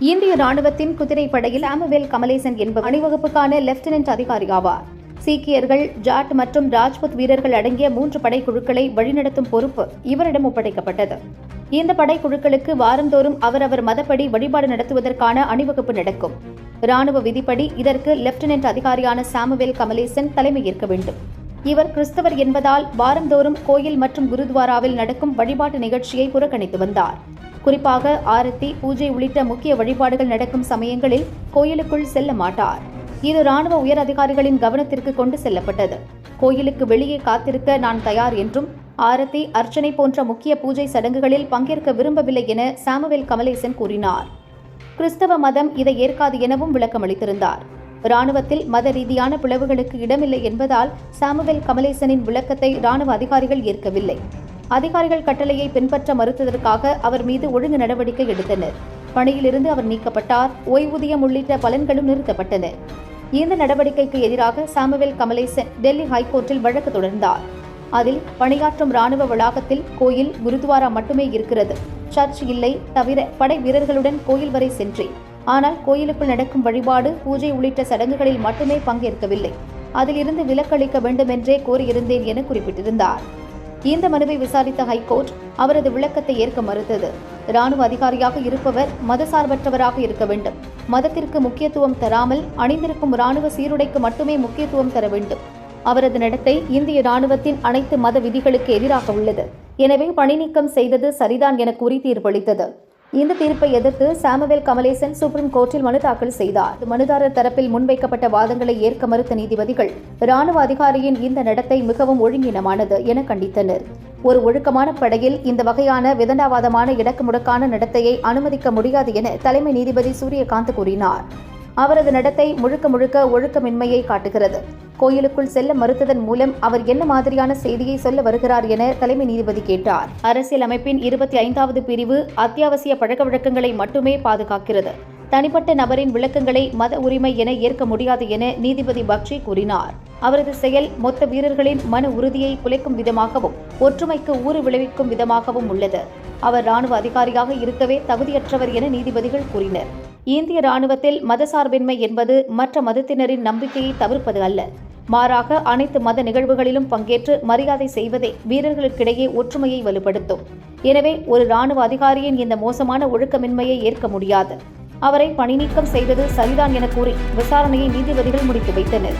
இந்திய ராணுவத்தின் குதிரைப்படையில் அமவேல் கமலேசன் என்பவர் அணிவகுப்புக்கான லெப்டினன்ட் அதிகாரி ஆவார். சீக்கியர்கள் ஜாட் மற்றும் ராஜ்புத் வீரர்கள் அடங்கிய மூன்று படைக்குழுக்களை வழிநடத்தும் பொறுப்பு இவரிடம் ஒப்படைக்கப்பட்டது. இந்த படைக்குழுக்களுக்கு வாரந்தோறும் அவரவர் மதப்படி வழிபாடு நடத்துவதற்கான அணிவகுப்பு நடக்கும். ராணுவ விதிப்படி இதற்கு லெப்டினன்ட் அதிகாரியான சாமுவேல் கமலேசன் தலைமையேற்க வேண்டும். இவர் கிறிஸ்தவர் என்பதால் வாரந்தோறும் கோயில் மற்றும் குருத்வாராவில் நடக்கும் வழிபாட்டு நிகழ்ச்சியை புறக்கணித்து வந்தார். குறிப்பாக ஆரத்தி பூஜை உள்ளிட்ட முக்கிய வழிபாடுகள் நடக்கும் சமயங்களில் கோயிலுக்குள் செல்ல மாட்டார். இது ராணுவ உயர் அதிகாரிகளின் கவனத்திற்கு கொண்டு செல்லப்பட்டது. கோயிலுக்கு வெளியே காத்திருக்க நான் தயார் என்றும் ஆரத்தி அர்ச்சனை போன்ற முக்கிய பூஜை சடங்குகளில் பங்கேற்க விரும்பவில்லை என சாமுவேல் கமலேசன் கூறினார். கிறிஸ்தவ மதம் இதை ஏற்காது எனவும் விளக்கமளித்திருந்தார் ராணுவத்தில் மத ரீதியான பிளவுகளுக்கு இடமில்லை என்பதால் சாமுவேல் கமலேசனின் விளக்கத்தை ராணுவ அதிகாரிகள் ஏற்கவில்லை. அதிகாரிகள் கட்டளையை பின்பற்ற மறுத்ததற்காக அவர் மீது ஒழுங்கு நடவடிக்கை எடுத்தனர். பணியிலிருந்து அவர் நீக்கப்பட்டார். ஓய்வூதியம் உள்ளிட்ட பலன்களும் நிறுத்தப்பட்டன. இந்த நடவடிக்கைக்கு எதிராக சாமுவேல் கமலேசன் டெல்லி ஹைகோர்ட்டில் வழக்கு தொடர்ந்தார். அதில் பணியாற்றும் ராணுவ வளாகத்தில் கோயில் குருத்வாரா மட்டுமே இருக்கிறது. சர்ச் இல்லை தவிர படை வீரர்களுடன் கோயில் வரை சென்றேன். ஆனால் கோயிலுக்குள் நடக்கும் வழிபாடு பூஜை உள்ளிட்ட சடங்குகளில் மட்டுமே பங்கேற்கவில்லை. அதிலிருந்து விலக்களிக்க வேண்டுமென்றே கோரியிருந்தேன் என குறிப்பிட்டிருந்தார். இந்த மனுவை விசாரித்த ஹைகோர்ட் அவரது விளக்கத்தை ஏற்க மறுத்தது. ராணுவ அதிகாரியாக இருப்பவர் மதசார்பற்றவராக இருக்க வேண்டும். மதத்திற்கு முக்கியத்துவம் தராமல் அணிந்திருக்கும் ராணுவ சீருடைக்கு மட்டுமே முக்கியத்துவம் தர வேண்டும். அவரது நடத்தை இந்திய ராணுவத்தின் அனைத்து மத விதிகளுக்கு எதிராக உள்ளது. எனவே பணி நீக்கம் செய்தது சரிதான் என கூறி தீர்ப்பளித்தது. இந்த தீர்ப்பை எதிர்த்து சாமுவேல் கமலேசன் சுப்ரீம் கோர்ட்டில் மனு தாக்கல் செய்தார். மனுதாரர் தரப்பில் முன்வைக்கப்பட்ட வாதங்களை ஏற்க மறுத்த நீதிபதிகள் ராணுவ அதிகாரியின் இந்த நடத்தை மிகவும் ஒழுங்கினமானது என கண்டித்தனர். ஒரு ஒழுக்கமான படையில் இந்த வகையான விதண்டாவாதமான இடக்கு முடக்கான நடத்தையை அனுமதிக்க முடியாது என தலைமை நீதிபதி சூரியகாந்த் கூறினார். அவரது நடத்தை முழுக்க முழுக்க ஒழுக்கமின்மையை காட்டுகிறது. கோயிலுக்குள் செல்ல மறுத்ததன் மூலம் அவர் என்ன மாதிரியான செய்தியை சொல்ல வருகிறார் என தலைமை நீதிபதி கேட்டார். அரசியல் அமைப்பின் இருபத்தி ஐந்தாவது பிரிவு அத்தியாவசிய பழக்கவழக்கங்களை மட்டுமே பாதுகாக்கிறது. தனிப்பட்ட நபரின் விளக்கங்களை மத உரிமை என ஏற்க முடியாது என நீதிபதி பக்ஷி கூறினார். அவரது செயல் மொத்த வீரர்களின் மன உறுதியை குலைக்கும் விதமாகவும் ஒற்றுமைக்கு ஊறு விளைவிக்கும் விதமாகவும் உள்ளது. அவர் ராணுவ அதிகாரியாக இருக்கவே தகுதியற்றவர் என நீதிபதிகள் கூறினர். இந்திய ராணுவத்தில் மதசார்பின்மை என்பது மற்ற மதத்தினரின் நம்பிக்கையை தவிர்ப்பது அல்ல. மாறாக அனைத்து மத நிகழ்வுகளிலும் பங்கேற்று மரியாதை செய்வதே வீரர்களுக்கிடையே ஒற்றுமையை வலுப்படுத்தும். எனவே ஒரு ராணுவ அதிகாரியின் இந்த மோசமான ஒழுக்கமின்மையை ஏற்க முடியாது. அவரை பணிநீக்கம் செய்தது சரிதான் என கூறி விசாரணையை நீதிபதிகள் முடித்து வைத்தனர்.